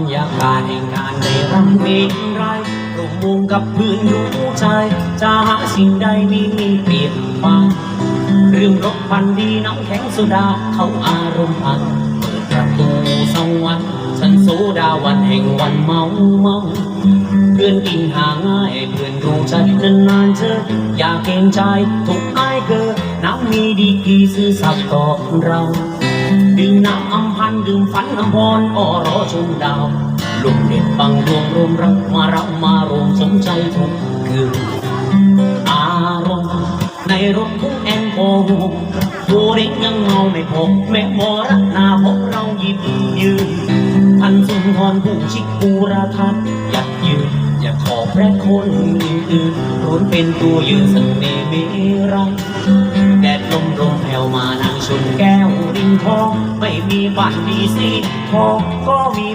รยากาศแห่งการได้รำเพลงไรร่วมวงกับเพื่อนรู้ใจ จะหาสิ่งใดมีเปรียบปาเรื่องรบพันดีน้ำแข็งโซดาเขาอารมณ์พันเปิดประตูสวรรค์ฉันโซดาวันแห่งวันเมาเมาเพื่อนกินหาง่ายเพื่อนรู้ใจนานๆเจออยากเกรงใจทุกอายเกิดน้ำมีดีกีซื้อสัตย์ต่อเรา ดื่มน้ำอำพันดื่มฝันอำพรอรอชมดาวลมเด็ดบังดวงรวมรักมารับมารวมสมใจทุกคืนอารมณ์ในรถของแอนโกตัวเด็กยังเมาไม่พบแม่มรณาพบเราหยิบยืนพันสุนทรผู้ชิกบูราทัศน์อยากยืนอยากขอแพร่คนอื่นๆล้นเป็นตัวยืนเสน่ห์มีรังแดดลมลมแผ่วมานั่งชนแก้วริม ทอง ไม่มีบ้านดีสีทองก็มี